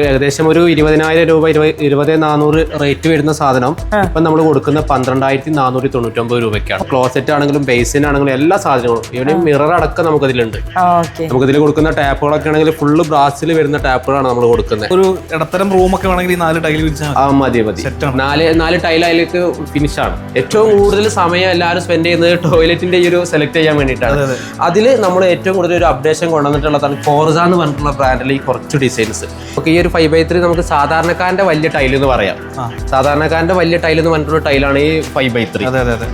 ഏകദേശം ഒരു ഇരുപതിനായിരം രൂപ ഇരുപത് ഇരുപത് നാനൂറ് റേറ്റ് വരുന്ന സാധനം ഇപ്പം നമ്മൾ കൊടുക്കുന്ന പന്ത്രണ്ടായിരത്തി നാനൂറ്റി തൊണ്ണൂറ്റൊമ്പത് രൂപയ്ക്കാണ്. ക്ലോസെറ്റ് ആണെങ്കിലും ബേസിൻ ആണെങ്കിലും എല്ലാ സാധനങ്ങളും ഇവിടെ മിറർ അടക്കം നമുക്കതിലുണ്ട്. ഓക്കെ നമുക്ക് ഇതിൽ കൊടുക്കുന്ന ടാപ്പുകളൊക്കെ ആണെങ്കിൽ ഫുള്ള് ബ്രാസിൽ വരുന്ന ടാപ്പുകളാണ് നമ്മൾ കൊടുക്കുന്നത്. ഒരു ഇടത്തരം റൂമൊക്കെ വേണമെങ്കിൽ ഈ നാല് ടൈൽ ആ മതി മതി. നാല് നാല് ടൈൽ അതിലേക്ക് ഫിനിഷ് ആണ്. ഏറ്റവും കൂടുതൽ സമയം എല്ലാവരും സ്പെൻഡ് ചെയ്യുന്നത് ടോയ്ലറ്റിന്റെ ഈ ഒരു സെലക്ട് ചെയ്യാൻ വേണ്ടിയിട്ടാണ്. അതിൽ അതിൽ നമ്മൾ ഏറ്റവും കൂടുതൽ ഒരു അപ്ഡേഷൻ കൊണ്ടുവന്നിട്ടുള്ളതാണ് ഫോർസ എന്ന് പറഞ്ഞിട്ടുള്ള ബ്രാൻഡിൽ ഈ കുറച്ച് ഡിസൈൻസ് ഈ ഒരു ഫൈവ് ബൈ ത്രീ നമുക്ക് സാധാരണക്കാരന്റെ വലിയ ടൈൽ എന്ന് പറയാം. സാധാരണക്കാരന്റെ വലിയ ടൈൽ എന്ന് പറഞ്ഞിട്ടുള്ള ടൈലാണ് ഈ ഫൈവ് ബൈ ത്രീ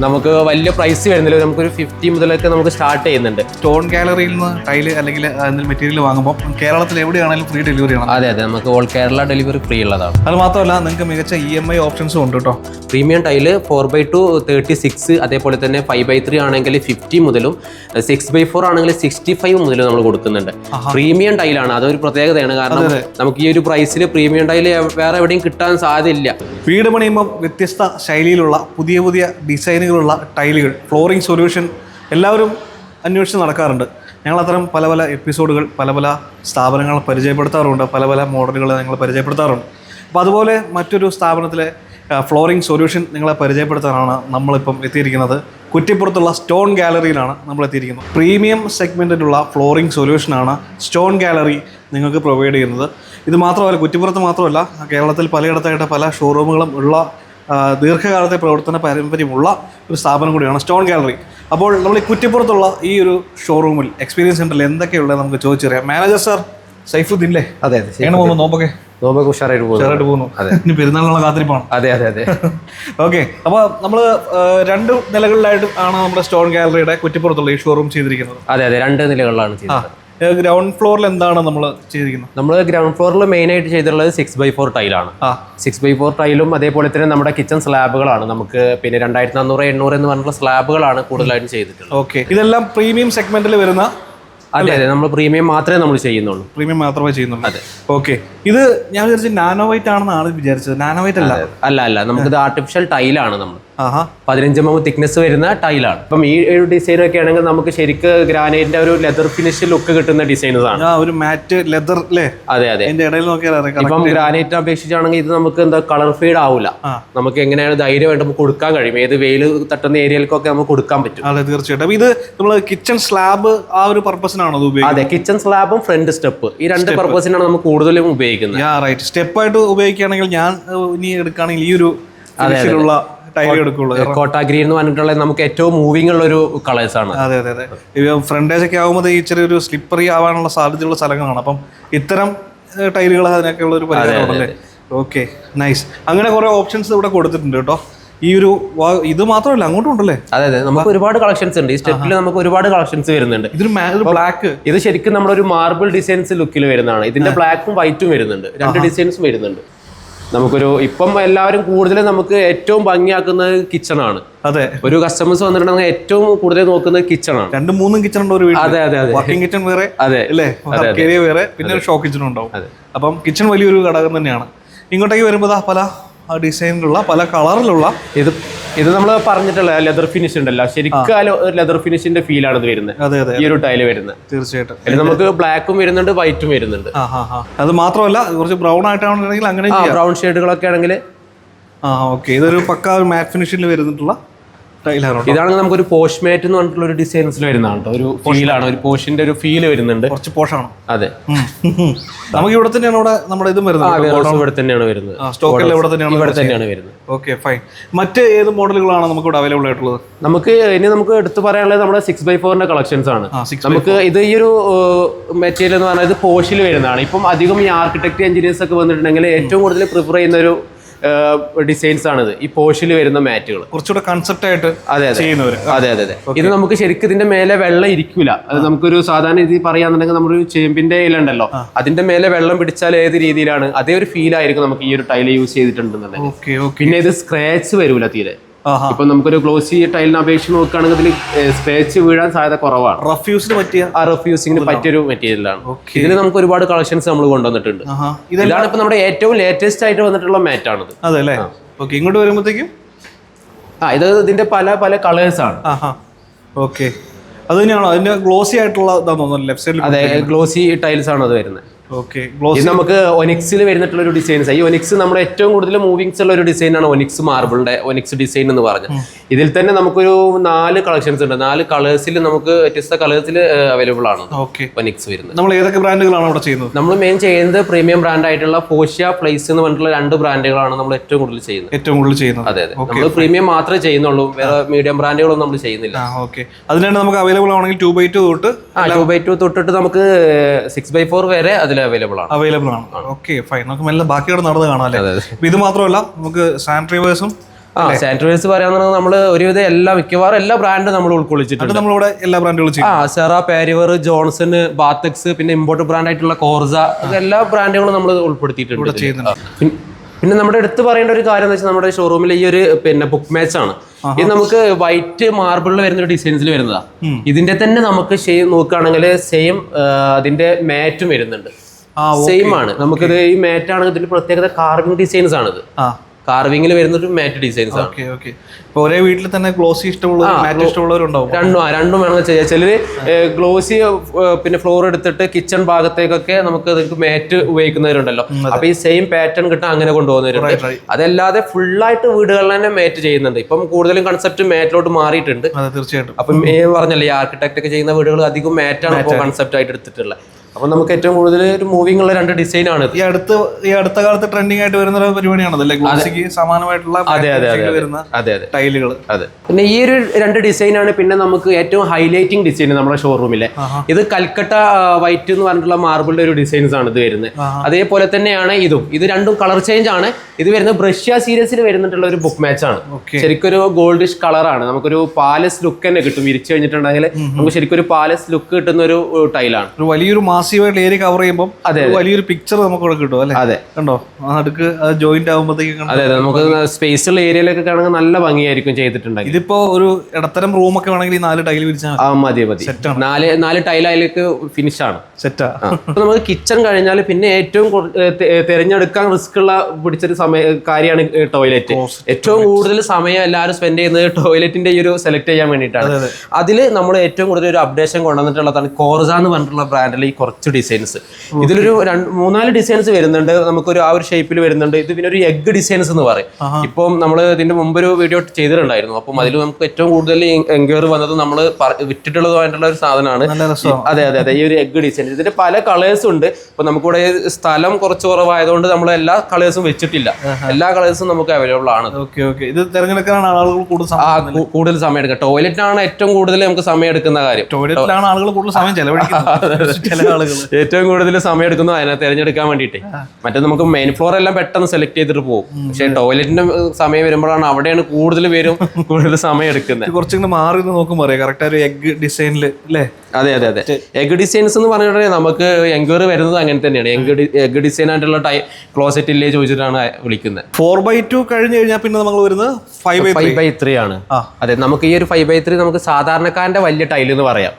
നമുക്ക് വലിയ പ്രൈസ് വരുന്നില്ല. നമുക്ക് ഒരു ഫിഫ്റ്റി മുതലൊക്കെ നമുക്ക് സ്റ്റാർട്ട് ചെയ്യുന്നുണ്ട്. സ്റ്റോൺ ഗാലറിയിൽ നിന്ന് ടൈൽ അല്ലെങ്കിൽ മെറ്റീരിയൽ വാങ്ങുമ്പോൾ കേരളത്തിൽ എവിടെയാണെങ്കിലും ഫ്രീ ഡെലിവറി ആണ്. അതെ അതെ. നമുക്ക് ഓൾ കേരള ഡെലിവറി ഫ്രീ ഉള്ളതാണ്. അത് മാത്രമല്ല നിങ്ങൾക്ക് മികച്ച ഇ എം ഐ ഓപ്ഷൻസും ഉണ്ട് കേട്ടോ premium tile four by two thirty six അതേപോലെ തന്നെ ഫൈവ് ബൈ ത്രീ ആണെങ്കിൽ ഫിഫ്റ്റി മുതലും സിക്സ് ബൈ ഫോർ ആണെങ്കിൽ സിക്സ്റ്റി ഫൈവ് മുതലും നമ്മൾ കൊടുക്കുന്നുണ്ട്. പ്രീമിയം ടൈലാണ് അതൊരു പ്രത്യേകതയാണ്. കാരണം നമുക്ക് ഈ ഒരു പ്രൈസിൽ പ്രീമിയം ടൈൽ വേറെ എവിടെയും കിട്ടാൻ സാധ്യതയില്ല. വീട് പണിയുമ്പോൾ വ്യത്യസ്ത ശൈലിയിലുള്ള പുതിയ പുതിയ ഡിസൈനുകളുള്ള ടൈലുകൾ ഫ്ലോറിംഗ് സൊല്യൂഷൻ എല്ലാവരും അന്വേഷിച്ച് നടക്കാറുണ്ട്. ഞങ്ങൾ അത്തരം പല പല എപ്പിസോഡുകൾ പല പല സ്ഥാപനങ്ങൾ പരിചയപ്പെടുത്താറുണ്ട് പല പല മോഡലുകൾ ഞങ്ങൾ പരിചയപ്പെടുത്താറുണ്ട്. അപ്പോൾ അതുപോലെ മറ്റൊരു സ്ഥാപനത്തിലെ ഫ്ലോറിംഗ് സൊല്യൂഷൻ നിങ്ങളെ പരിചയപ്പെടുത്താനാണ് നമ്മളിപ്പം എത്തിയിരിക്കുന്നത്. കുറ്റിപ്പുറത്തുള്ള സ്റ്റോൺ ഗാലറിയിലാണ് നമ്മൾ എത്തിയിരിക്കുന്നത്. പ്രീമിയം സെഗ്മെന്റിലുള്ള ഫ്ലോറിംഗ് സൊല്യൂഷനാണ് സ്റ്റോൺ ഗാലറി നിങ്ങൾക്ക് പ്രൊവൈഡ് ചെയ്യുന്നത്. ഇത് മാത്രമല്ല കുറ്റിപ്പുറത്ത് മാത്രമല്ല കേരളത്തിൽ പലയിടത്തായിട്ട് പല ഷോറൂമുകളും ഉള്ള ദീർഘകാലത്തെ പ്രവർത്തന പാരമ്പര്യമുള്ള ഒരു സ്ഥാപനം കൂടിയാണ് സ്റ്റോൺ ഗാലറി അപ്പോൾ നമ്മൾ ഈ കുറ്റിപ്പുറത്തുള്ള ഈ ഒരു ഷോറൂമിൽ എക്സ്പീരിയൻസ് സെന്ററിൽ എന്തൊക്കെയുള്ളത് നമുക്ക് ചോദിച്ചറിയാം. മാനേജർ സാർ സൈഫുദ്ദീൻ അല്ലേ? അതെ എങ്ങനെ പോകുന്നു? നോമ്പൊക്കെ? നോമ്പൊക്കെ ഉഷാറായിട്ട് പോകുന്നു. ഉഷാറായിട്ട് പോകുന്നു. ഇനി പെരുന്നാളിനുള്ള കാത്തിരിപ്പാണ്. അതെ അതെ അതെ. ഓക്കെ അപ്പോൾ നമ്മൾ രണ്ട് നിലകളിലായിട്ട് ആണ് നമ്മുടെ സ്റ്റോൺ ഗാലറിയുടെ കുറ്റിപ്പുറത്തുള്ള ഈ ഷോറൂം ചെയ്തിരിക്കുന്നത്. അതെ അതെ രണ്ട് നിലകളിലാണ് ചെയ്തത് ഗ്രൗണ്ട് ഫ്ലോറിൽ എന്താണ് നമ്മൾ ചെയ്തിരിക്കുന്നത്? നമ്മൾ ഗ്രൗണ്ട് ഫ്ലോറിൽ മെയിൻ ആയിട്ട് ചെയ്തിട്ടുള്ളത് സിക്സ് ബൈ ഫോർ ടൈലാണ് സിക്സ് ബൈ ഫോർ ടൈലും അതേപോലെ തന്നെ നമ്മുടെ കിച്ചൺ സ്ലാബുകളാണ് നമുക്ക് പിന്നെ രണ്ടായിരത്തി നാനൂറ് എണ്ണൂറ് എന്ന് പറഞ്ഞിട്ടുള്ള സ്ലാബുകളാണ് കൂടുതലായിട്ടും ചെയ്തിട്ടുള്ളത്. ഓക്കെ ഇതെല്ലാം പ്രീമിയം സെഗ്മെന്റിൽ വരുന്ന അതെ അതെ. നമ്മൾ പ്രീമിയം മാത്രമേ നമ്മൾ ചെയ്യുന്നുള്ളൂ. പ്രീമിയം മാത്രമേ ചെയ്യുന്നുള്ളൂ. അതെ. ഓക്കെ ഇത് ഞാൻ വിചാരിച്ചു നാനോ വൈറ്റ് ആണെന്ന് ആണ് വിചാരിച്ചത്. നാനോ വൈറ്റ് അല്ല. അല്ല അല്ല. നമുക്കിത് ആർട്ടിഫിഷ്യൽ ടൈലാണ് നമ്മൾ പതിനഞ്ച് എം തിക്നെസ് വരുന്ന ടൈലാണ് അപ്പം ഈ ഒരു ഡിസൈൻ ഒക്കെ ആണെങ്കിൽ നമുക്ക് ശരിക്ക് ഗ്രാനൈറ്റിന്റെ ഒരു ലെതർ ഫിനിഷ് ലുക്ക് കിട്ടുന്ന ഡിസൈൻസ് ആണ് ഒരു മാറ്റ് ലെതർ അല്ലേ അതെ അതെ. ഇടയിൽ ഇപ്പം ഗ്രാനൈറ്റ് അപേക്ഷിച്ചാണെങ്കിൽ ഇത് നമുക്ക് എന്താ കളർ ഫീഡ് ആവില്ല നമുക്ക് എങ്ങനെയാണ് ധൈര്യമായിട്ട് നമുക്ക് കൊടുക്കാൻ കഴിയും. ഏത് വെയിൽ തട്ടുന്ന ഏരിയയിലേക്കൊക്കെ നമുക്ക് കൊടുക്കാൻ പറ്റും. അതെ തീർച്ചയായിട്ടും. ഇത് നമ്മൾ കിച്ചൺ സ്ലാബ് ആ ഒരു പർപ്പസിനാണോ അത് ഉപയോഗിക്കുന്നത്? അതെ കിച്ചൺ സ്ലാബും ഫ്രണ്ട് സ്റ്റെപ്പ് ഈ രണ്ട് പർപ്പസിനാണ് നമുക്ക് കൂടുതലും ഉപയോഗിക്കുന്നത്. യാ റൈറ്റ് സ്റ്റെപ്പായിട്ട് ഉപയോഗിക്കുകയാണെങ്കിൽ ഞാൻ ഇനി എടുക്കുകയാണെങ്കിൽ ഈ ഒരു ടൈൽ എടുക്കുള്ളൂ. കോട്ട ഗ്രീൻ എന്ന് പറഞ്ഞിട്ടുള്ള നമുക്ക് ഏറ്റവും മൂവിംഗ് ഉള്ള ഒരു കളേഴ്സ് ആണ്. അതെ അതെ അതെ. ഫ്രണ്ടേജ് ഒക്കെ ആകുമ്പോൾ ഈ ചെറിയൊരു സ്ലിപ്പറി ആവാനുള്ള സാധ്യതയുള്ള സ്ഥലങ്ങളാണ്. അപ്പം ഇത്തരം ടൈലുകൾ അതിനൊക്കെ ഉള്ള ഒരു പരിഹാരമാണല്ലേ ഓക്കെ നൈസ് അങ്ങനെ കുറെ ഓപ്ഷൻസ് ഇവിടെ കൊടുത്തിട്ടുണ്ട് കേട്ടോ. ഈ ഒരു ഇത് മാത്രമല്ല അങ്ങോട്ടും ഉണ്ടല്ലേ? അതെ അതെ. നമുക്ക് ഒരുപാട് കളക്ഷൻസ് ഉണ്ട്. ഈ സ്റ്റെപ്പിൽ നമുക്ക് ഒരുപാട് കളക്ഷൻസ് വരുന്നുണ്ട്. ഇതൊരു ബ്ലാക്ക് ഇത് ശരിക്കും നമ്മുടെ ഒരു മാർബിൾ ഡിസൈൻസ് ലുക്കിൽ വരുന്നതാണ്. ഇതിന്റെ ബ്ലാക്കും വൈറ്റും വരുന്നുണ്ട്. രണ്ട് ഡിസൈൻസും വരുന്നുണ്ട്. നമുക്കൊരു ഇപ്പം എല്ലാവരും കൂടുതലും നമുക്ക് ഏറ്റവും ഭംഗിയാക്കുന്നത് കിച്ചണാണ് ആണ്. അതെ. ഒരു കസ്റ്റമേഴ്സ് വന്നിട്ടുണ്ടെങ്കിൽ ഏറ്റവും കൂടുതൽ നോക്കുന്നത് കിച്ചണാണ് ആണ്. രണ്ടും മൂന്നും കിച്ചൺ ഉണ്ട് ഒരു വീട് അതെ അതെ അതെ. വർക്കിംഗ് കിച്ചൺ വേറെ അതെ അല്ലേ ഏരിയ വേറെ പിന്നെ ഒരു ഷോ കിച്ചൺ ഉണ്ടാവും. അപ്പം കിച്ചൺ വലിയൊരു ഘടകം തന്നെയാണ്. ഇങ്ങോട്ടേക്ക് വരുമ്പോൾ പല ഡിസൈനിലുള്ള പല കളറിലുള്ള ഇത് ഇത് നമ്മൾ പറഞ്ഞിട്ടുള്ള ലെതർ ഫിനിഷ് ഉണ്ടല്ലോ. ശരിക്കും ലെതർ ഫിനിഷിന്റെ ഫീൽ ആണ് ഇത് വരുന്നത്. ഈ ഒരു ടൈൽ വരുന്നത്. തീർച്ചയായിട്ടും. നമുക്ക് ബ്ലാക്കും വരുന്നുണ്ട് വൈറ്റും വരുന്നുണ്ട്. അത് മാത്രമല്ല കുറച്ച് ബ്രൗൺ ആയിട്ടാണെങ്കിൽ അങ്ങനെ ബ്രൗൺ ഷെയ്ഡുകളൊക്കെ ആണെങ്കിൽ ആ ഓക്കെ. ഇതൊരു പക്ക മാറ്റ് ഫിനിഷിൽ വരുന്നിട്ടുള്ള ഇതാണെങ്കിൽ നമുക്കൊരു പോഷ്മേറ്റ് എന്ന് പറഞ്ഞിട്ടുള്ള ഒരു ഡിസൈൻസിൽ വരുന്നതാണ് ഒരു ഫീലാണ് ഒരു പോഷിന്റെ ഒരു ഫീൽ വരുന്നുണ്ട്. കുറച്ച് പോഷാണ് അതെ. നമുക്ക് ഇവിടെ തന്നെയാണ് ഇവിടെ നമ്മുടെ ഇതും വരുന്നത് ഇവിടെ തന്നെയാണ് വരുന്നത്. സ്റ്റോക്കെല്ലാം ഇവിടെ തന്നെയാണ് ഇവിടെ തന്നെയാണ് വരുന്നത്. ഓക്കെ ഫൈൻ മറ്റ് ഏത് മോഡലുകളാണ് നമുക്ക് ഇവിടെ അവൈലബിൾ ആയിട്ടുള്ളത്? നമുക്ക് ഇനി നമുക്ക് എടുത്തു പറയാനുള്ളത് നമ്മുടെ സിക്സ് ബൈ ഫോറിന്റെ കളക്ഷൻസ് ആണ്. നമുക്ക് ഇത് ഈ ഒരു മെറ്റീരിയൽ എന്ന് പറഞ്ഞാൽ ഇത് പോഷിൽ വരുന്നതാണ്. ഇപ്പം അധികം ഈ ആർക്കിടെക്ട് എഞ്ചിനീയേഴ്സ് ഒക്കെ വന്നിട്ടുണ്ടെങ്കിൽ ഏറ്റവും കൂടുതൽ പ്രിഫർ ചെയ്യുന്ന ഒരു ഡിസൈൻസ് ആണിത്. ഈ പോഷിൽ വരുന്ന മാറ്റുകൾ കുറച്ചുകൂടെ കൺസെപ്റ്റ് ആയിട്ട് അതെ അതെ. അതെ അതെ അതെ. ഇത് നമുക്ക് ശരിക്കും ഇതിന്റെ മേലെ വെള്ളം ഇരിക്കൂല. അത് നമുക്കൊരു സാധാരണ രീതി പറയാന്നുണ്ടെങ്കിൽ നമ്മളൊരു ചേമ്പിന്റെ ഇല ഉണ്ടല്ലോ അതിന്റെ മേലെ വെള്ളം പിടിച്ചാൽ ഏത് രീതിയിലാണ്? അതേ ഒരു ഫീൽ ആയിരിക്കും നമുക്ക് ഈ ഒരു ടൈൽ യൂസ് ചെയ്തിട്ടുണ്ടെന്നുണ്ടെങ്കിൽ. പിന്നെ ഇത് സ്ക്രാച്ച് വരൂല തീരെ. ഇപ്പൊ നമുക്കൊരു ഗ്ലോസി ടൈലിന് അപേക്ഷിച്ച് നോക്കുകയാണെങ്കിൽ ഇതിൽ സ്ക്രാച്ച് വീഴാൻ സാധ്യത കുറവാണ്. റഫ്യൂസിന് പറ്റിയ ആ റഫ്യൂസിന് പറ്റിയൊരു മെറ്റീരിയലാണ് ആണ്. ഇതിൽ നമുക്ക് ഒരുപാട് കളക്ഷൻസ് നമ്മൾ കൊണ്ടുവന്നിട്ടുണ്ട്. ഇതാണ് ഇപ്പൊ നമ്മുടെ ഏറ്റവും ലേറ്റസ്റ്റ് ആയിട്ട് വന്നിട്ടുള്ള മാറ്റാണിത് അതെ ഓക്കെ ഇങ്ങോട്ട് വരുമ്പോഴത്തേക്കും? ആ ഇത് ഇതിന്റെ പല പല കളേഴ്സ് ആണ്. ഓക്കെ അത് തന്നെയാണോ? അതിന്റെ ഗ്ലോസി ആയിട്ടുള്ള ലെഫ്റ്റ് സൈഡിൽ അതെ ഗ്ലോസി ടൈൽസ് ആണ് അത് വരുന്നത്. ഇത് നമുക്ക് ഒനിക്സിൽ വരുന്നിട്ടുള്ള ഒരു ഡിസൈൻസ് ഈ ഒനിക്സ് നമ്മുടെ ഏറ്റവും കൂടുതൽ മൂവിങ്സ് ഉള്ള ഒരു ഡിസൈനാണ് ഒനിക്സ് മാർബിളിന്റെ ഒനിക്സ് ഡിസൈൻ എന്ന് പറഞ്ഞു. ഇതിൽ തന്നെ നമുക്കൊരു നാല് കളക്ഷൻസ് ഉണ്ട്. നാല് കളേഴ്സിൽ നമുക്ക് വ്യത്യസ്ത കളേഴ്സിൽ അവൈലബിൾ ആണ് ഒനിക്സ് വരുന്നത്. നമ്മൾ ഏതൊക്കെ ബ്രാൻഡുകളാണ് അവിടെ ചെയ്യുന്നത്? നമ്മൾ മെയിൻ ചെയ്യുന്നത് പ്രീമിയം ബ്രാൻഡ് ആയിട്ടുള്ള പോഷ്യ പ്ലേസ് എന്ന് പറഞ്ഞിട്ടുള്ള രണ്ട് ബ്രാൻഡുകളാണ് നമ്മൾ ഏറ്റവും കൂടുതൽ ചെയ്യുന്നത്. ഏറ്റവും കൂടുതൽ ചെയ്യുന്നത്. അതെ അതെ. നമ്മൾ പ്രീമിയം മാത്രമേ ചെയ്യുന്നുള്ളൂ. വേറെ മീഡിയം ബ്രാൻഡുകളൊന്നും നമ്മൾ ചെയ്യുന്നില്ല. ഓക്കെ. അതിനാണ് നമുക്ക് അവൈലബിൾ ആണെങ്കിൽ ടു ബൈ ടു തൊട്ട് ആ ടു ബൈ ടു തൊട്ടിട്ട് നമുക്ക് സിക്സ് ബൈ ഫോർ വരെ അതിൽ അവൈലബിൾ ആണ്. അവൈലബിൾ ആണ്. ഓക്കെ ഫൈൻ നമുക്ക് മെല്ലെ ബാക്കിയോട് നടന്ന് കാണാം അല്ലേ? ഇത് മാത്രമല്ല നമുക്ക് സാനിറ്റൈവേഴ്സും ആ സാനിറ്റൈസേഴ്സ് പറയാന്ന് നമ്മൾ ഒരുവിധം എല്ലാ മിക്കവാറും എല്ലാ ബ്രാൻഡും നമ്മൾ ഉൾക്കൊള്ളിച്ചിട്ടുണ്ട്. നമ്മളിവിടെ എല്ലാ ബ്രാൻഡുകളും ആ സെറ പാരിവർ ജോൺസൺ ബാത്തക്സ് പിന്നെ ഇമ്പോർട്ട് ബ്രാൻഡ് ആയിട്ടുള്ള കോർസ എല്ലാ ബ്രാൻഡുകളും നമ്മൾ ഉൾപ്പെടുത്തിയിട്ടുണ്ട് പിന്നെ നമ്മുടെ എടുത്ത് പറയേണ്ട ഒരു കാര്യം എന്ന് വെച്ചാൽ നമ്മുടെ ഷോറൂമിൽ ഈ ഒരു പിന്നെ ബുക്ക് മാച്ച് ആണ്. ഇത് നമുക്ക് വൈറ്റ് മാർബിളിൽ വരുന്ന ഒരു ഡിസൈൻസിൽ വരുന്നതാണ് ഇതിന്റെ തന്നെ നമുക്ക് നോക്കുകയാണെങ്കിൽ സെയിം അതിന്റെ മാറ്റും വരുന്നുണ്ട്. സെയിം ആണ് നമുക്കിത് ഈ മാറ്റ് ആണ് ഇതിന്റെ പ്രത്യേകത കാർവിംഗ് ഡിസൈൻസ് ആണ് ആ. കാർവിംഗിൽ വരുന്ന ഒരു മാറ്റ് ഡിസൈൻസ് ആണ് ഒരേ വീട്ടിൽ തന്നെ ഗ്ലോസി ഇഷ്ടമുള്ള മാറ്റ് ഇഷ്ടമുള്ളവരുണ്ടാവും. രണ്ടും രണ്ടും വേണമെന്ന് ചെയ്യാം. ചിലര് ഗ്ലോസി പിന്നെ ഫ്ലോർ എടുത്തിട്ട് കിച്ചൺ ഭാഗത്തേക്കൊക്കെ നമുക്ക് അതിലേക്ക് മാറ്റ് ഉപയോഗിക്കുന്നവരുണ്ടല്ലോ. അപ്പൊ ഈ സെയിം പാറ്റേൺ കിട്ടാൻ അങ്ങനെ കൊണ്ടുപോകുന്നവരുണ്ട്. അതല്ലാതെ ഫുള്ളായിട്ട് വീടുകളിൽ തന്നെ മാറ്റ് ചെയ്യുന്നുണ്ട്. ഇപ്പം കൂടുതലും കൺസെപ്റ്റ് മാറ്റിലോട്ട് മാറിയിട്ടുണ്ട്. തീർച്ചയായിട്ടും. അപ്പം പറഞ്ഞല്ലേ ഈ ആർക്കിടെക്ട് ഒക്കെ ചെയ്യുന്ന വീടുകൾ അധികം മാറ്റാണ് ഇപ്പോൾ കൺസെപ്റ്റ് ആയിട്ട് എടുത്തിട്ടുള്ളത്. അപ്പൊ നമുക്ക് ഏറ്റവും കൂടുതൽ ഒരു മൂവിംഗ് ഉള്ള രണ്ട് ഡിസൈൻ ആണ് ഈ അടുത്ത ഈ അടുത്ത കാലത്ത് ട്രെൻഡിങ് ആയിട്ട് വരുന്ന ഒരു പരിപാടിയാണത് അല്ലേ? ഗ്ലോസിക്ക് സമാനമായിട്ടുള്ള അതെ അതെ അതെ അതെ. ടൈലുകൾ അതെ പിന്നെ ഈ ഒരു രണ്ട് ഡിസൈൻ ആണ് പിന്നെ നമുക്ക് ഏറ്റവും ഹൈലൈറ്റിംഗ് ഡിസൈൻ നമ്മുടെ ഷോറൂമിലെ ഇത് കൽക്കട്ട വൈറ്റ് എന്ന് പറഞ്ഞിട്ടുള്ള മാർബിളിന്റെ ഒരു ഡിസൈൻസ് ആണ് ഇത് വരുന്നത്. അതേപോലെ തന്നെയാണ് ഇതും. ഇത് രണ്ടും കളർ ചേഞ്ച് ആണ്. ഇത് വരുന്നത് ബ്രഷ്യ സീരീസിൽ വരുന്നിട്ടുള്ള ഒരു ബുക്ക് മാച്ച് ആണ്. ശരിക്കൊരു ശരിക്കും ഒരു ഗോൾഡിഷ് കളറാണ് നമുക്കൊരു പാലസ് ലുക്ക് തന്നെ കിട്ടും. വിരിച്ചു കഴിഞ്ഞിട്ടുണ്ടെങ്കിൽ നമുക്ക് ശരിക്കും ഒരു പാലസ് ലുക്ക് കിട്ടുന്ന ഒരു ടൈലാണ് വലിയൊരു മാസീവായിട്ട് ഏരിയ കവർ ചെയ്യുമ്പോൾ ഒരു വലിയൊരു പിക്ചർ നമുക്ക് ഇവിടെ കിട്ടും അല്ലേ? അതെ. കണ്ടോ? അടുക്ക് അത് ജോയിന്റ് ആകുമ്പോഴത്തേക്കും അതെ അതെ. നമുക്ക് സ്പേസ് ഉള്ള ഏരിയയിലൊക്കെ കാണുമ്പോൾ നല്ല ഭംഗിയായിരിക്കും ചെയ്തിട്ടുണ്ട് ഇതിപ്പോ ഒരു ഇടത്തരം റൂം ഒക്കെ വേണമെങ്കിൽ ഈ നാല് ടൈൽ വിരിച്ചാൽ ആ മതി മതി. നാല് നാല് ടൈൽ അതിലേക്ക് ഫിനിഷ് ആണ്. സെറ്റാ അപ്പൊ നമുക്ക് കിച്ചൺ കഴിഞ്ഞാൽ പിന്നെ ഏറ്റവും തിരഞ്ഞെടുക്കാൻ റിസ്ക് ഉള്ള പിടിച്ചൊരു സമയ കാര്യമാണ് ടോയ്ലറ്റ് ഏറ്റവും കൂടുതൽ സമയം എല്ലാവരും സ്പെൻഡ് ചെയ്യുന്നത് ടോയ്ലറ്റിന്റെ ഈ ഒരു സെലക്ട് ചെയ്യാൻ വേണ്ടിയിട്ടാണ്. അതിൽ നമ്മൾ ഏറ്റവും കൂടുതൽ ഒരു അപ്ഡേഷൻ കൊണ്ടുവന്നിട്ടുള്ളതാണ് കോർസ എന്ന് പറഞ്ഞിട്ടുള്ള ബ്രാൻഡിൽ ഈ കുറച്ച് ഡിസൈൻസ് ഇതിലൊരു രണ്ട് മൂന്നാൽ ഡിസൈൻസ് വരുന്നുണ്ട്. നമുക്കൊരു ആ ഒരു ഷേപ്പിൽ വരുന്നുണ്ട്. ഇത് പിന്നെ ഒരു എഗ് ഡിസൈൻസ് എന്ന് പറയും. ഇപ്പം നമ്മൾ ഇതിന്റെ മുമ്പ് ഒരു വീഡിയോ ചെയ്തിട്ടുണ്ടായിരുന്നു. അപ്പം അതിൽ നമുക്ക് ഏറ്റവും കൂടുതൽ എൻക്വയറി വന്നത് നമ്മൾ വിറ്റിട്ടുള്ളതുമായിട്ടുള്ള ഒരു സാധനമാണ്. അതെ അതെ അതെ. ഈ ഒരു എഗ് ഡിസൈൻ ഇതിന്റെ പല കളേഴ്സും ഉണ്ട്. ഇപ്പൊ നമുക്കിവിടെ സ്ഥലം കുറച്ച് കുറവായതുകൊണ്ട് നമ്മൾ എല്ലാ കളേഴ്സും വെച്ചിട്ടില്ല. എല്ലാ കളേഴ്സും നമുക്ക് അവൈലബിൾ ആണ്. ഓക്കെ ഓക്കെ ഇത് തിരഞ്ഞെടുക്കാനാണ് ആളുകൾ കൂടുതൽ കൂടുതൽ സമയം എടുക്കുക. ടോയ്ലറ്റിനാണ് ഏറ്റവും കൂടുതൽ നമുക്ക് സമയം എടുക്കുന്ന കാര്യം. ടോയ്ലറ്റിലാണ് ആളുകൾ കൂടുതൽ സമയം ചെലവഴിക്കുന്നത്. ചില ആളുകൾ ഏറ്റവും കൂടുതൽ സമയം എടുക്കുന്നത് അതിനെ തിരഞ്ഞെടുക്കാൻ വേണ്ടിയിട്ട്. മറ്റേ നമുക്ക് മെയിൻ ഫ്ലോർ എല്ലാം പെട്ടെന്ന് സെലക്ട് ചെയ്തിട്ട് പോകും. പക്ഷേ ടോയ്ലറ്റിന്റെ സമയം വരുമ്പോഴാണ് അവിടെയാണ് കൂടുതൽ പേരും കൂടുതൽ സമയം എടുക്കുന്നത്. കുറച്ചും മാറി നോക്കുമ്പോൾ അറിയാം. കറക്റ്റ് ഒരു എഗ് ഡിസൈനിൽ അല്ലേ അതെ അതെ അതെ. എഗ് ഡിസൈൻസ് എന്ന് പറഞ്ഞിട്ടുണ്ടെങ്കിൽ നമുക്ക് എൻക്വയറി വരുന്നത് അങ്ങനെ തന്നെയാണ്. എഗ് എഗ് ഡിസൈൻ ആയിട്ടുള്ള ടൈ ക്ലോസറ്റ് ഇല്ലേ ചോദിച്ചിട്ടാണ് വിളിക്കുന്നത്. ഫോർ ബൈ ടു കഴിഞ്ഞ് കഴിഞ്ഞാൽ പിന്നെ നമ്മൾ വരുന്നത് ഫൈവ് ഫൈവ് ബൈ ത്രീ ആണ്. അതെ നമുക്ക് ഈ ഒരു ഫൈവ് ബൈ ത്രീ നമുക്ക് സാധാരണക്കാരന്റെ വലിയ ടൈൽ എന്ന് പറയാം.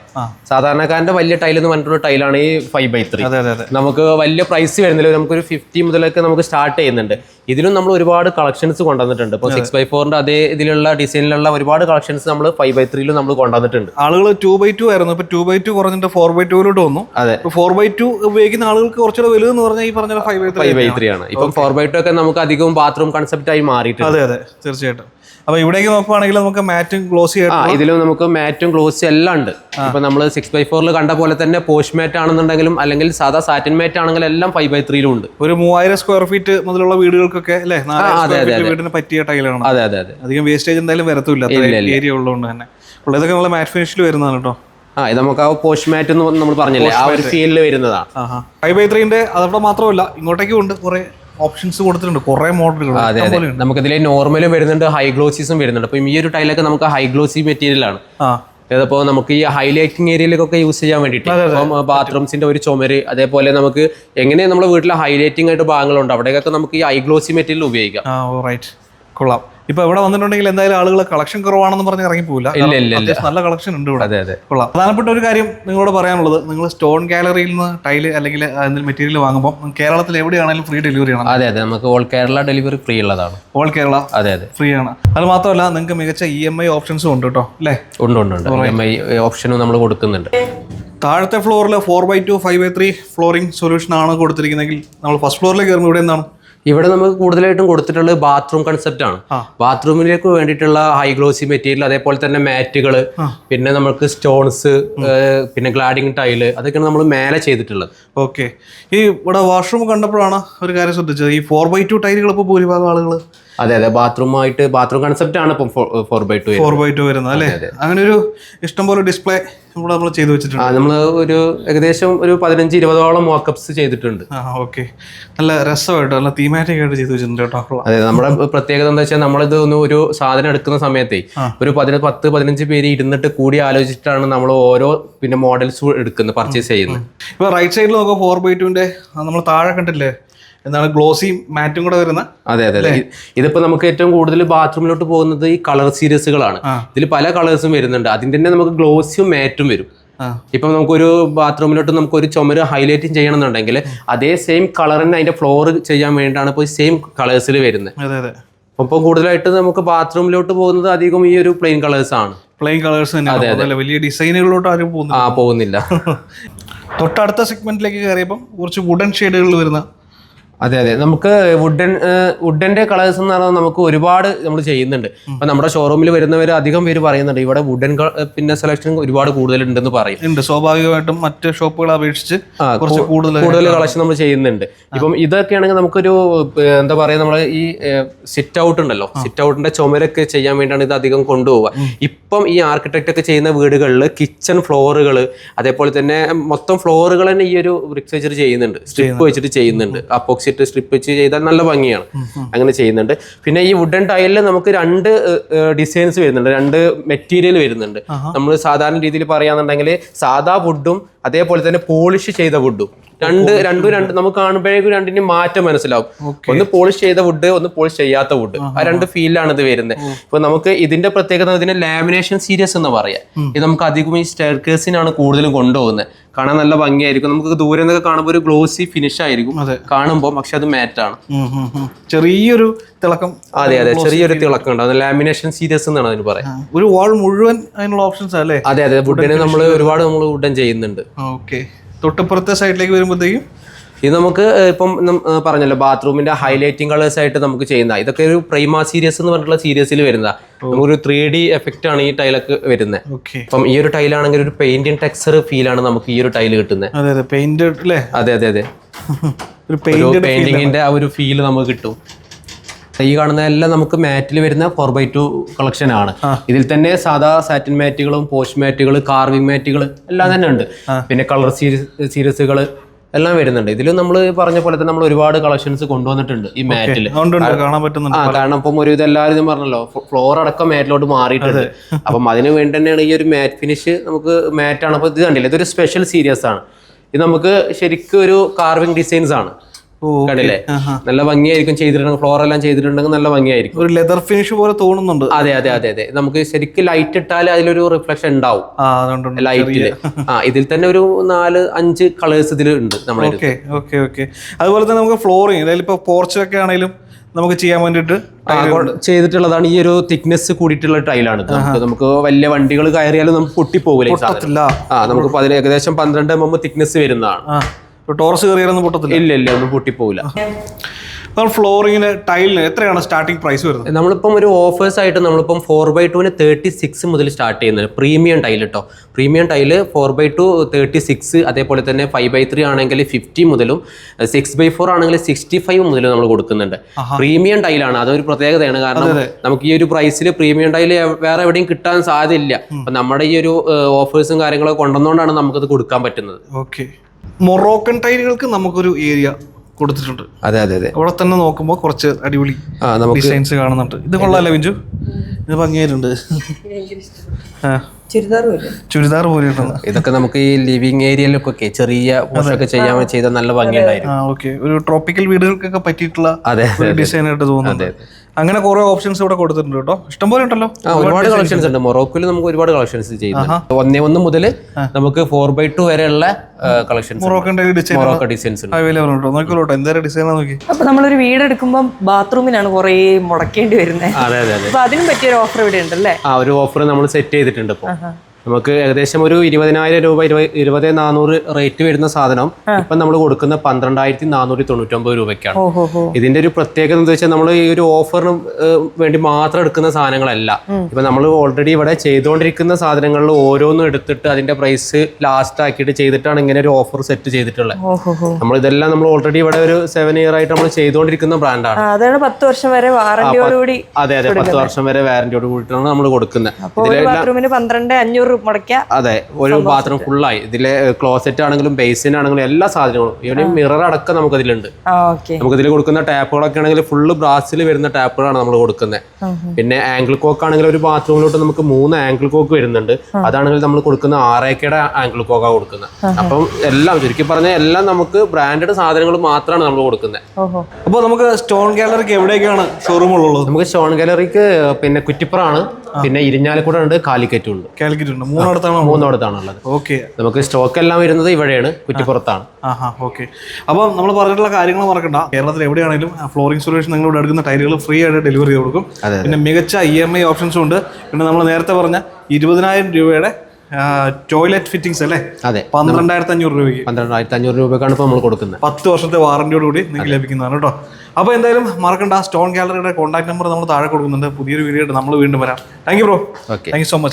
സാധാരണക്കാരന്റെ വലിയ ടൈൽ എന്ന് പറഞ്ഞിട്ടുള്ള ടൈലാണ് ഈ ഫൈവ് ബൈ ത്രീ അതെ അതെ അതെ. നമുക്ക് വലിയ പ്രൈസ് വരുന്നില്ല. നമുക്കൊരു ഫിഫ്റ്റി മുതലൊക്കെ നമുക്ക് സ്റ്റാർട്ട് ചെയ്യുന്നുണ്ട്. ഇതിലും നമ്മൾ ഒരുപാട് കളക്ഷൻസ് കൊണ്ടുവന്നിട്ടുണ്ട്. ഇപ്പോൾ സിക്സ് ബൈ ഫോറിന്റെ അതേ ഇതിലുള്ള ഡിസൈനിലുള്ള ഒരുപാട് കളക്ഷൻസ് നമ്മൾ ഫൈവ് ബൈ ത്രീയിലും നമ്മൾ കൊണ്ടുവന്നിട്ടുണ്ട്. ആളുകൾ ടു ബൈ ടു ആയിരുന്നു. ഇപ്പൊ ടു ബൈ ടു കുറഞ്ഞിട്ട് ഫോർ ബൈ ടുവിലോട്ട് വന്നു. അതെ. ഫോർ ബൈ ടു ഉപയോഗിക്കുന്ന ആളുകൾക്ക് കുറച്ചുകൂടെ വലുതെന്ന് പറഞ്ഞാൽ ഈ പറഞ്ഞ five by five by three ആണ്. ഇപ്പം ഫോർ ബൈ ടു ഒക്കെ നമുക്ക് അധികവും ബാത്റൂം കൺസെപ്റ്റ് ആയി മാറിയിട്ടുണ്ട്. അതെ അതെ. തീർച്ചയായിട്ടും. അപ്പൊ ഇവിടേക്ക് നോക്കുവാണെങ്കിൽ നമുക്ക് മാറ്റും ക്ലോസ് ആ ഇതിലും നമുക്ക് മാറ്റും ക്ലോസ് എല്ലാം ഉണ്ട്. ഇപ്പൊ നമ്മൾ സിക്സ് ബൈ ഫോറിൽ കണ്ട പോലെ തന്നെ പോസ്റ്റ് മാറ്റ് ആണെന്നുണ്ടെങ്കിലും അല്ലെങ്കിൽ സാധാ സാറ്റിൻ മാറ്റ് ആണെങ്കിലും എല്ലാം ഫൈവ് ബൈ ത്രീയിലും ഉണ്ട്. ഒരു മൂവായിരം സ്ക്വയർ ഫീറ്റ് മുതലുള്ള വീടുകൾക്കൊക്കെ അല്ലേ? വീടിന് പറ്റിയ ടൈലാണ് അതെ അതെ അതെ. അധികം വേസ്റ്റേജ് എന്തായാലും വരത്തില്ല. ഏരിയ ഉള്ളതുകൊണ്ട് തന്നെ. ഉള്ളതൊക്കെ ഇതൊക്കെ നമ്മൾ മാറ്റ് ഫിനിഷിൽ വരുന്നതാണ് കേട്ടോ ആ ഇത് നമുക്ക് ആ പോസ്റ്റ് മാറ്റ് എന്ന് നമ്മൾ പറഞ്ഞില്ലേ? ആ ഒരു ഫീൽഡിൽ വരുന്നതാണ് ഫൈവ് ബൈ ത്രീന്റെ അതവിടെ മാത്രമല്ല ഇങ്ങോട്ടേക്കും ഉണ്ട് കുറെ ഓപ്ഷൻസ് കൊടുത്തിട്ടുണ്ട്. കുറെ മോഡലുകൾ അതെ അതെ. നോർമലും വരുന്നുണ്ട് ഹൈ ഗ്ലോസീസും വരുന്നുണ്ട്. അപ്പം ഈ ഒരു ടൈലൊക്കെ നമുക്ക് ഹൈ ഗ്ലോസി മെറ്റീരിയൽ ആണ്. ആ. നമുക്ക് ഈ ഹൈലൈറ്റിംഗ് ഏരിയയിലൊക്കെ യൂസ് ചെയ്യാൻ വേണ്ടിട്ട് ഇപ്പം ബാത്റൂംസിന്റെ ഒരു ചുമര് അതേപോലെ നമുക്ക് എങ്ങനെ നമ്മുടെ വീട്ടിലെ ഹൈലൈറ്റിംഗ് ആയിട്ട് ഭാഗങ്ങളുണ്ട് അവിടെയൊക്കെ നമുക്ക് ഈ ഹൈ ഗ്ലോസി മെറ്റീരിയൽ ഉപയോഗിക്കാം. കൊള്ളാം. ഇപ്പൊ ഇവിടെ വന്നിട്ടുണ്ടെങ്കിൽ എന്തായാലും ആളുകൾ കളക്ഷൻ കുറവാണെന്ന് പറഞ്ഞ് ഇറങ്ങി പോകില്ല ഇല്ല, ഇല്ല, ഇല്ല. നല്ല കളക്ഷൻ ഉണ്ട് ഇവിടെ. അതെ അതെ. കൊള്ളാം. പ്രധാനപ്പെട്ട ഒരു കാര്യം നിങ്ങളോട് പറയാനുള്ളത് നിങ്ങൾ സ്റ്റോൺ ഗാലറിയിൽ നിന്ന് ടൈൽ അല്ലെങ്കിൽ എന്തെങ്കിലും മെറ്റീരിയൽ വാങ്ങുമ്പോൾ കേരളത്തിൽ എവിടെയാണെങ്കിലും ഫ്രീ ഡെലിവറി ആണ്? അതെ അതെ. നമുക്ക് ഓൾ കേരള ഡെലിവറി ഫ്രീ ഉള്ളതാണ്. ഓൾ കേരള അതെ അതെ. ഫ്രീ ആണ്. അത് മാത്രമല്ല നിങ്ങൾക്ക് മികച്ച ഇ എം ഐ ഓപ്ഷൻസും ഉണ്ട് കേട്ടോ അല്ലേ? ഉണ്ട് ഉണ്ട് ഉണ്ട്. ഇ എം ഐ ഓപ്ഷനും നമ്മൾ കൊടുക്കുന്നുണ്ട്. താഴത്തെ ഫ്ലോറിൽ four by two five by three flooring solution ആണ് കൊടുത്തിരിക്കുന്നതെങ്കിൽ നമ്മൾ ഫസ്റ്റ് ഫ്ലോറിലേക്ക് കയറുമ്പോൾ ഇവിടെ എന്താണ്? ഇവിടെ നമുക്ക് കൂടുതലായിട്ടും കൊടുത്തിട്ടുള്ളത് ബാത്റൂം കൺസെപ്റ്റ് ആണ്. ബാത്റൂമിലേക്ക് വേണ്ടിയിട്ടുള്ള ഹൈ ഗ്ലോസി മെറ്റീരിയൽ അതേപോലെ തന്നെ മാറ്റുകൾ പിന്നെ നമുക്ക് സ്റ്റോൺസ് പിന്നെ ഗ്ലാഡിങ് ടൈൽ അതൊക്കെയാണ് നമ്മൾ മേലെ ചെയ്തിട്ടുള്ളത്. ഓക്കെ ഈ ഇവിടെ വാഷ്റൂം കണ്ടപ്പോഴാണ് ഒരു കാര്യം ശ്രദ്ധിച്ചത്. ഈ ഫോർ ബൈ ടു ടൈലുകൾ ഇപ്പോൾ ഭൂരിഭാഗം ആളുകൾ അതെ അതെ. ബാത്റൂമായിട്ട് ബാത്റൂം കൺസെപ്റ്റ് ആണ് ഇപ്പം four by two four by two വരുന്നത് അല്ലേ? അങ്ങനെ ഒരു ഇഷ്ടംപോലെ ഡിസ്പ്ലേ ഇവിടെ നമ്മൾ ചെയ്തു വെച്ചിട്ടുണ്ട്. നമ്മൾ ഒരു ഏകദേശം ഒരു പതിനഞ്ച് ഇരുപതോളം മോക്കപ്സ് ചെയ്തിട്ടുണ്ട്. ഓക്കെ നല്ല രസമായിട്ട് നല്ല തീമാറ്റിക് ആയിട്ട് ചെയ്തു വെച്ചിട്ടുണ്ട് കേട്ടോ അതെ നമ്മുടെ പ്രത്യേകത എന്താ വെച്ചാൽ നമ്മളിത് ഒന്ന് ഒരു സാധനം എടുക്കുന്ന സമയത്തെ ഒരു പതിന പത്ത് പതിനഞ്ച് പേര് ഇരുന്നിട്ട് കൂടി ആലോചിച്ചിട്ടാണ് നമ്മൾ ഓരോ പിന്നെ മോഡൽസ് എടുക്കുന്നത് പർച്ചേസ് ചെയ്യുന്നത്. ഇപ്പൊ റൈറ്റ് സൈഡിൽ നോക്കുക ഫോർ ബൈ ടുവിന്റെ നമ്മൾ താഴെ കണ്ടില്ലേ? എന്താണ് ഗ്ലോസി മാറ്റും കൂടെ വരുന്ന അതെ അതെ ഇതിപ്പോ നമുക്ക് ഏറ്റവും കൂടുതൽ ബാത്റൂമിലോട്ട് പോകുന്നത് ഈ കളർ സീരീസുകളാണ്. ഇതിൽ പല കളേഴ്സും വരുന്നുണ്ട്. അതിന്റെ തന്നെ നമുക്ക് ഗ്ലോസിയും മാറ്റും വരും. ഇപ്പൊ നമുക്കൊരു ബാത്റൂമിലോട്ട് നമുക്ക് ഒരു ചുമര് ചെയ്യണം ചെയ്യണമെന്നുണ്ടെങ്കിൽ അതേ സെയിം കളർ തന്നെ അതിന്റെ ഫ്ലോർ ചെയ്യാൻ വേണ്ടിയിട്ടാണ് ഇപ്പോൾ സെയിം കളേഴ്സിൽ വരുന്നത്. അതെ അതെ. അപ്പം കൂടുതലായിട്ട് നമുക്ക് ബാത്റൂമിലോട്ട് പോകുന്നത് അധികം ഈ ഒരു പ്ലെയിൻ കളേഴ്സ് ആണ് പ്ലെയിൻ കളേഴ്സ് തന്നെ വലിയ ഡിസൈനുകളിലോട്ട് ആരും പോകുന്നില്ല. തൊട്ടടുത്ത സെഗ്മെന്റിലേക്ക് കയറിയപ്പം കുറച്ച് വുഡൻ ഷെയ്ഡുകളിൽ വരുന്ന അതെ അതെ. നമുക്ക് വുഡൻ വുഡന്റെ കളേഴ്സ് എന്ന് പറഞ്ഞാൽ നമുക്ക് ഒരുപാട് നമ്മൾ ചെയ്യുന്നുണ്ട്. അപ്പൊ നമ്മുടെ ഷോറൂമിൽ വരുന്നവർ അധികം പേര് പറയുന്നുണ്ട് ഇവിടെ വുഡൻ പിന്നെ സെലക്ഷൻ ഒരുപാട് കൂടുതലുണ്ടെന്ന് പറയും. ഉണ്ട്. സ്വാഭാവികമായിട്ടും മറ്റ് ഷോപ്പുകളെ അപേക്ഷിച്ച് കുറച്ച് കൂടുതൽ കൂടുതൽ കളക്ഷൻ നമ്മൾ ചെയ്യുന്നുണ്ട്. ഇപ്പം ഇതൊക്കെ ആണെങ്കിൽ നമുക്കൊരു എന്താ പറയാ നമ്മൾ ഈ സിറ്റ് ഔട്ട് ഉണ്ടല്ലോ. സിറ്റ് ഔട്ടിന്റെ ചുമരൊക്കെ ചെയ്യാൻ വേണ്ടിയാണ് ഇത് അധികം കൊണ്ടുപോവുക. ഇപ്പം ഈ ആർക്കിടെക്ട് ഒക്കെ ചെയ്യുന്ന വീടുകളിൽ കിച്ചൺ ഫ്ലോറുകൾ അതേപോലെ തന്നെ മൊത്തം ഫ്ലോറുകൾ തന്നെ ഈ ഒരു വെച്ചിട്ട് ചെയ്യുന്നുണ്ട്. സ്ട്രിപ്പ് വെച്ചിട്ട് ചെയ്യുന്നുണ്ട്. അപ്പോക്സിറ്റ് സ്ട്രിപ്പ് വെച്ച് ചെയ്താൽ നല്ല ഭംഗിയാണ്. അങ്ങനെ ചെയ്യുന്നുണ്ട്. പിന്നെ ഈ വുഡൻ ടൈലിൽ നമുക്ക് രണ്ട് ഡിസൈൻസ് വരുന്നുണ്ട്. രണ്ട് മെറ്റീരിയൽ വരുന്നുണ്ട്. നമ്മൾ സാധാരണ രീതിയിൽ പറയാന്നുണ്ടെങ്കിൽ സാധാ വുഡും അതേപോലെ തന്നെ പോളിഷ് ചെയ്ത വുഡും രണ്ട് രണ്ടും രണ്ട് നമുക്ക് കാണുമ്പോഴേക്കും രണ്ടിന് മാറ്റം മനസ്സിലാവും. ഒന്ന് പോളിഷ് ചെയ്ത വുഡ് ഒന്ന് പോളിഷ് ചെയ്യാത്ത വുഡ് ആ രണ്ട് ഫീലാണ് ഇത് വരുന്നത്. ഇപ്പൊ നമുക്ക് ഇതിന്റെ പ്രത്യേകത ഇതിന്റെ ലാമിനേഷൻ സീരിയസ് എന്ന് പറയാം. ഇത് നമുക്ക് അധികം ഈ സ്റ്റെയർക്കേസിനാണ് കൂടുതലും കൊണ്ടുപോകുന്നത്. കാണാൻ നല്ല ഭംഗിയായിരിക്കും. നമുക്ക് ദൂരെ നിന്നൊക്കെ കാണുമ്പോൾ ഒരു ഗ്ലോസി ഫിനിഷ് ആയിരിക്കും. കാണുമ്പോൾ പക്ഷെ അത് മാറ്റാണ്. ചെറിയൊരു തിളക്കം. അതെ അതെ. ചെറിയൊരു തിളക്കം ഉണ്ടാവും. ലാമിനേഷൻ സീരിയസ് എന്നാണ് അതിന് പറയാം. ഒരു വാൾ മുഴുവൻ അതിനുള്ള ഓപ്ഷൻസ് അല്ലേ? അതെ അതെ. വുഡിനെ നമ്മൾ ഒരുപാട് നമ്മൾ വുഡൻ ചെയ്യുന്നുണ്ട്. ഓക്കെ തൊട്ടിപ്പുറത്തെ സൈഡിലേക്ക് വരുമ്പോഴത്തേക്കും ഇത് നമുക്ക് ഇപ്പം പറഞ്ഞല്ലോ ബാത്റൂമിന്റെ ഹൈലൈറ്റിംഗ് കളേഴ്സ് ആയിട്ട് നമുക്ക് ചെയ്യുന്ന ഇതൊക്കെ ഒരു പ്രൈമ സീരീസ് എന്ന് പറഞ്ഞിട്ടുള്ള സീരീസിൽ വരുന്ന നമുക്കൊരു ത്രീ ഡി എഫക്റ്റ് ആണ് ഈ ടൈലൊക്കെ വരുന്നത് അപ്പം ഈ ഒരു ടൈലാണെങ്കിൽ ഒരു പെയിന്റിംഗ് ടെക്സ്ചർ ഫീൽ ആണ് നമുക്ക് ഈ ഒരു ടൈൽ കിട്ടുന്നത് അതെ അതെ അതെ അതെ പെയിന്റിങ്ങിന്റെ ആ ഒരു ഫീൽ നമുക്ക് കിട്ടും. ഈ കാണുന്ന എല്ലാം നമുക്ക് മാറ്റിൽ വരുന്ന ഫോർ ബൈ ടു കളക്ഷൻ ആണ്. ഇതിൽ തന്നെ സാധാ സാറ്റിൻ മാറ്റുകളും പോസ്റ്റ് മാറ്റുകൾ കാർവിംഗ് മാറ്റുകൾ എല്ലാം തന്നെ ഉണ്ട്. പിന്നെ കളർ സീരീസ് സീരീസുകൾ എല്ലാം വരുന്നുണ്ട്. ഇതിലും നമ്മൾ പറഞ്ഞ പോലെ തന്നെ നമ്മൾ ഒരുപാട് കളക്ഷൻസ് കൊണ്ടുവന്നിട്ടുണ്ട് ഈ മാറ്റിൽ കാരണം ഇപ്പം ഒരു ഇതെല്ലാവരും ഞാൻ പറഞ്ഞല്ലോ ഫ്ലോർ അടക്കം മാറ്റിലോട്ട് മാറിയിട്ടുണ്ട്. അപ്പം അതിന് വേണ്ടി തന്നെയാണ് ഈ ഒരു മാറ്റ് ഫിനിഷ് നമുക്ക് മാറ്റാണ് അപ്പോൾ ഇത് കണ്ടില്ല ഇതൊരു സ്പെഷ്യൽ സീരീസ് ആണ്. ഇത് നമുക്ക് ശരിക്കും ഒരു കാർവിംഗ് ഡിസൈൻസ് ആണ്. കണ്ടില്ലേ നല്ല ഭംഗിയായിരിക്കും ചെയ്തിട്ടുണ്ടെങ്കിൽ ഫ്ലോർ എല്ലാം ചെയ്തിട്ടുണ്ടെങ്കിൽ നല്ല ഭംഗിയായിരിക്കും. ഒരു ലെതർ ഫിനിഷ് പോലെ തോന്നുന്നുണ്ട്. അതെ അതെ അതെ അതെ. നമുക്ക് ശരിക്കും ലൈറ്റ് ഇട്ടാൽ അതിലൊരു റിഫ്ലക്ഷൻ ഉണ്ടാവും. ലൈറ്റിൽ ആ ഇതിൽ തന്നെ ഒരു നാല് അഞ്ച് കളേഴ്സ് ഇതിൽ ഉണ്ട് നമ്മുടെ ഓക്കെ ഓക്കെ ഓക്കെ. അതുപോലെ തന്നെ നമുക്ക് ഫ്ലോറിങ് അതായത് ഇപ്പോൾ പോർച്ചൊക്കെ ആണെങ്കിലും നമുക്ക് ചെയ്യാൻ വേണ്ടിയിട്ട് ചെയ്തിട്ടുള്ളതാണ് ഈ ഒരു തിക്നെസ് കൂടിയിട്ടുള്ള ടൈലാണ്. നമുക്ക് നമുക്ക് വലിയ വണ്ടികൾ കയറിയാലും നമുക്ക് പൊട്ടിപ്പോകില്ല ആ നമുക്ക് ഏകദേശം പന്ത്രണ്ട് എം എം തിക്നെസ് വരുന്നതാണ് ടോറസ് കയറിയാലൊന്നും പൊട്ടത്തില്ല. ഇല്ല ഇല്ല ഒന്നും പൊട്ടിപ്പോവില്ല. ഫ്ലോറിങ്ങിന് ടൈലിന് എത്രയാണ് സ്റ്റാർട്ടിംഗ് പ്രൈസ് വരുന്നത്? നമ്മളിപ്പം ഒരു ഓഫേഴ്സ് ആയിട്ട് നമ്മളിപ്പം ഫോർ ബൈ ടുവിന് തേർട്ടി സിക്സ് മുതൽ സ്റ്റാർട്ട് ചെയ്യുന്നത്. പ്രീമിയം ടൈൽ കേട്ടോ premium tile four by two thirty six അതേപോലെ തന്നെ ഫൈവ് ബൈ ത്രീ ആണെങ്കിൽ ഫിഫ്റ്റി മുതലും സിക്സ് ബൈ ഫോർ ആണെങ്കിൽ സിക്സ്റ്റി ഫൈവ് മുതലും നമ്മൾ കൊടുക്കുന്നുണ്ട്. പ്രീമിയം ടൈലാണ് അതൊരു പ്രത്യേകതയാണ്. കാരണം നമുക്ക് ഈ ഒരു പ്രൈസിൽ പ്രീമിയം ടൈൽ വേറെ എവിടെയും കിട്ടാൻ സാധ്യതയില്ല അപ്പം നമ്മുടെ ഈ ഒരു ഓഫേഴ്സും കാര്യങ്ങളൊക്കെ കൊണ്ടുവന്നുകൊണ്ടാണ് നമുക്കത് കൊടുക്കാൻ പറ്റുന്നത്. ഓക്കെ മൊറോക്കൻ ടൈലുകൾക്ക് നമുക്കൊരു ഏരിയ കൊടുത്തിട്ടുണ്ട്. അതെ അതെ അതെ. അവിടെ തന്നെ നോക്കുമ്പോൾ കുറച്ച് അടിപൊളി ആ നമുക്ക് ഡിസൈൻസ് കാണുന്നുണ്ട്. ഇത് കൊള്ളാല്ലേ ബിഞ്ചു? ഇത് ഭംഗിയായിട്ടുണ്ട്. ആ. ചുരിദാർ പോലെ. ഇതൊക്കെ നമുക്ക് ഈ ലിവിങ് ഏരിയയിലൊക്കെ ചെറിയ ഒക്കെ ചെയ്യാൻ ചെയ്ത നല്ല ഭംഗിയുണ്ടായിരുന്നു ഒരു ട്രോപ്പിക്കൽ വീടുകൾക്കൊക്കെ പറ്റിയിട്ടുള്ള അതെ ഒരു ഡിസൈൻ ആയിട്ട് തോന്നുന്നുണ്ട്. അങ്ങനെ കുറെ ഓപ്ഷൻസ് ഇവിടെ കൊടുത്തിട്ടുണ്ട് കേട്ടോ. ഇഷ്ടംപോലെ ഉണ്ടല്ലോ. ഒരുപാട് കളക്ഷൻസ് ഉണ്ട്. മൊറോക്കോയിൽ നമുക്ക് ഒരുപാട് കളക്ഷൻസ് ചെയ്യുന്നുണ്ട്. ഒന്നേ ഒന്ന് മുതൽ നമുക്ക് ഫോർ ബൈ ടു വരെയുള്ള കളക്ഷൻസ് മൊറോക്കോ ഡിസൈൻസ് നോക്കി. അപ്പൊ നമ്മളൊരു വീടെടുക്കുമ്പോൾ ബാത്റൂമിനാണ് കുറേ മുടക്കേണ്ടി വരുന്നത് അതെ അതെ അതെ. അപ്പൊ അതിനും പറ്റിയൊരു ഓഫർ ഇവിടെ ഉണ്ടല്ലേ? ആ ഒരു ഓഫർ നമ്മൾ സെറ്റ് ചെയ്തിട്ടുണ്ട് ഇപ്പോൾ നമുക്ക് ഏകദേശം ഒരു ഇരുപതിനായിരം രൂപ ഇരുപത് ഇരുപത് നാനൂറ് റേറ്റ് വരുന്ന സാധനം ഇപ്പം നമ്മൾ കൊടുക്കുന്ന പന്ത്രണ്ടായിരത്തി നാനൂറ്റി തൊണ്ണൂറ്റൊമ്പത് രൂപയ്ക്കാണ്. ഇതിന്റെ ഒരു പ്രത്യേകത എന്താ വെച്ചാൽ നമ്മൾ ഈ ഒരു ഓഫറിന് വേണ്ടി മാത്രം എടുക്കുന്ന സാധനങ്ങളല്ല. ഇപ്പൊ നമ്മൾ ഓൾറെഡി ഇവിടെ ചെയ്തുകൊണ്ടിരിക്കുന്ന സാധനങ്ങളിൽ ഓരോന്നും എടുത്തിട്ട് അതിന്റെ പ്രൈസ് ലാസ്റ്റ് ആക്കിയിട്ട് ചെയ്തിട്ടാണ് ഇങ്ങനെ ഒരു ഓഫർ സെറ്റ് ചെയ്തിട്ടുള്ളത്. നമ്മൾ ഇതെല്ലാം നമ്മൾ ഓൾറെഡി ഇവിടെ ഒരു സെവൻ ഇയർ ആയിട്ട് നമ്മൾ ചെയ്തുകൊണ്ടിരിക്കുന്ന ബ്രാൻഡാണ് അതാണ് പത്ത് വർഷം വരെ വാറന്റിയോടുകൂടി അതെ അതെ പത്ത് വർഷം വരെ വാറന്റിയോട് കൂടിയിട്ടാണ് നമ്മൾ കൊടുക്കുന്നത്. പന്ത്രണ്ട് അഞ്ഞൂറ് രൂപ മുടക്കിയ അതെ ഒരു ബാത്റൂം ഫുള്ളായി ഇതിലെ ക്ലോസറ്റ് ആണെങ്കിലും ബേസിൻ ആണെങ്കിലും എല്ലാ സാധനങ്ങളും ഇവിടെ മിറർ അടക്കം നമുക്ക് ഇതിലുണ്ട് നമുക്ക് ഇതിൽ കൊടുക്കുന്ന ടാപ്പുകളൊക്കെ ആണെങ്കിൽ ഫുള്ള് ബ്രാസിൽ വരുന്ന ടാപ്പുകളാണ് നമ്മൾ കൊടുക്കുന്നത് പിന്നെ ആംഗിൾ കോക്ക് ആണെങ്കിൽ ഒരു ബാത്റൂമിലോട്ട് നമുക്ക് മൂന്ന് ആംഗിൾ കോക്ക് വരുന്നുണ്ട്. അതാണെങ്കിൽ നമ്മൾ കൊടുക്കുന്ന ആറേക്കയുടെ ആംഗിൾ കോക്കാണ് കൊടുക്കുന്നത് അപ്പം എല്ലാം ചുരുക്കി പറഞ്ഞാൽ എല്ലാം നമുക്ക് ബ്രാൻഡഡ് സാധനങ്ങൾ മാത്രമാണ് നമ്മൾ കൊടുക്കുന്നത് അപ്പോൾ നമുക്ക് സ്റ്റോൺ ഗാലറിക്ക് എവിടേക്കാണ് ഷോറൂമുള്ളത് നമുക്ക് സ്റ്റോൺ ഗാലറിക്ക് പിന്നെ കുറ്റിപ്പുറമാണ്. പിന്നെ ഇരിഞ്ഞാലക്കുട ഉണ്ട് കാലിക്കറ്റും ഉണ്ട്. കാലിക്കറ്റ് ഉണ്ട്. മൂന്നോടത്താണ്? ഉള്ളത് ഓക്കെ. നമുക്ക് സ്റ്റോക്ക് എല്ലാം വരുന്നത് ഇവിടെയാണ് കുറ്റിപ്പുറത്താണ്. ആഹാ ഓക്കെ. അപ്പം നമ്മൾ പറഞ്ഞിട്ടുള്ള കാര്യങ്ങൾ മറക്കണ്ട. കേരളത്തിൽ എവിടെയാണെങ്കിലും ഫ്ലോറിംഗ് സൊല്യൂഷൻ നിങ്ങൾ ഇവിടെ എടുക്കുന്ന ടൈലുകൾ ഫ്രീ ആയിട്ട് ഡെലിവറി ചെയ്ത് കൊടുക്കും. പിന്നെ മികച്ച ഇ എം ഐ ഓപ്ഷൻസും ഉണ്ട്. പിന്നെ നമ്മൾ നേരത്തെ പറഞ്ഞ ഇരുപതിനായിരം രൂപയുടെ ടോയ്ലറ്റ് ഫിറ്റിംഗ്സ് അല്ലേ? അതെ. പന്ത്രണ്ടായിരത്തി അഞ്ഞൂറ് രൂപയ്ക്ക്. പന്ത്രണ്ടായിരത്തി അഞ്ഞൂറ് രൂപയ്ക്കാണ് ഇപ്പോൾ നമ്മൾ കൊടുക്കുന്നത്. പത്ത് വർഷത്തെ വാറന്റിയോട് കൂടി നിങ്ങൾക്ക് ലഭിക്കുന്നതാണ് കേട്ടോ. അപ്പോൾ എന്തായാലും മറക്കണ്ട സ്റ്റോൺ ഗാലറിയുടെ കോൺടാക്ട് നമ്പർ നമ്മൾ താഴെ കൊടുക്കുന്നുണ്ട്. പുതിയൊരു വീഡിയോ നമ്മൾ വീണ്ടും വരാം. Thank you bro okay thank you so much